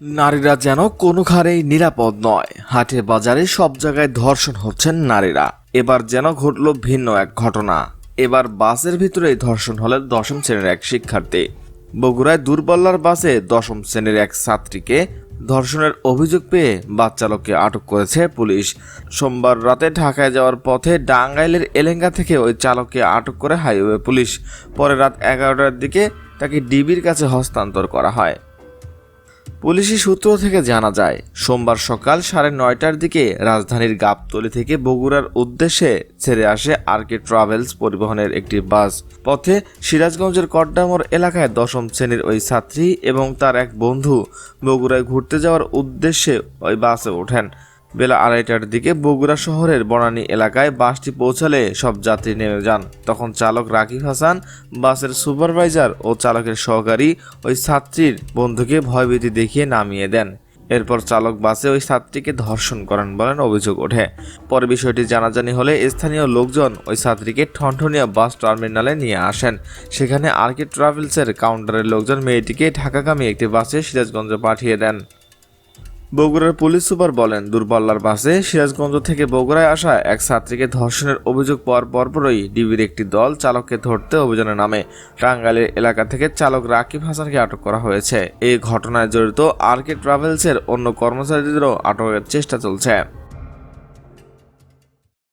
নারীরা যেন কোনো ঘরেই নিরাপদ নয়। হাটে বাজারে সব জায়গায় ধর্ষণ হচ্ছেন নারীরা। এবার যেন ঘটল ভিন্ন এক ঘটনা। এবার বাসের ভিতরেই ধর্ষণ হলেন দশম শ্রেণির এক শিক্ষার্থী। বগুড়ায় দূরপাল্লার বাসে দশম শ্রেণির এক ছাত্রীকে ধর্ষণের অভিযোগ পেয়ে বাচ্চালোককে আটক করেছে পুলিশ। সোমবার রাতে ঢাকায় যাওয়ার পথে ডাঙ্গাইলের এলেঙ্গা থেকে ওই চালককে আটক করে হাইওয়ে পুলিশ। পরে রাত এগারোটার দিকে তাকে ডিবির কাছে হস্তান্তর করা হয়। পুলিশি সূত্র থেকে জানা যায়, সোমবার সকাল সাড়ে নয়টার দিকে রাজধানীর গাবতলি থেকে বগুড়ার উদ্দেশ্যে ছেড়ে আসে আরকে ট্রাভেলস পরিবহনের একটি বাস। পথে সিরাজগঞ্জের কড্ডামোর এলাকায় দশম শ্রেণির ওই ছাত্রী এবং তার এক বন্ধু বগুড়ায় ঘুরতে যাওয়ার উদ্দেশ্যে ওই বাসে ওঠেন। বেলা আড়াইটার দিকে বগুড়া শহরের বনানী এলাকায় বাসটি পৌঁছালে সব যাত্রী নেমে যান। তখন চালক রাকিব হাসান, বাসের সুপারভাইজার ও চালকের সহকারী ওই ছাত্রীর বন্ধুকে ভয়ভীতি দেখিয়ে নামিয়ে দেন। এরপর চালক বাসে ওই ছাত্রীকে ধর্ষণ করেন বলেন অভিযোগ ওঠে। পরে বিষয়টি জানাজানি হলে স্থানীয় লোকজন ওই ছাত্রীকে ঠনঠনিয়া বাস টার্মিনালে নিয়ে আসেন। সেখানে আরকে ট্রাভেলসের কাউন্টারের লোকজন মেয়েটিকে ঢাকাগামী একটি বাসে সিরাজগঞ্জে পাঠিয়ে দেন। বগুড়ার পুলিশ সুপার বলেন, দূরপাল্লার বাসে সিরাজগঞ্জ থেকে বগুড়ায় আসা এক ছাত্রীকে ধর্ষণের অভিযোগ পাওয়ার পরপরই ডিবির একটি দল চালককে ধরতে অভিযানে নামে। টাঙ্গাইলের এলাকা থেকে চালক রাকিব হাসানকে আটক করা হয়েছে। এই ঘটনায় জড়িত আরকে ট্রাভেলসের অন্য কর্মচারীদেরও আটকের চেষ্টা চলছে।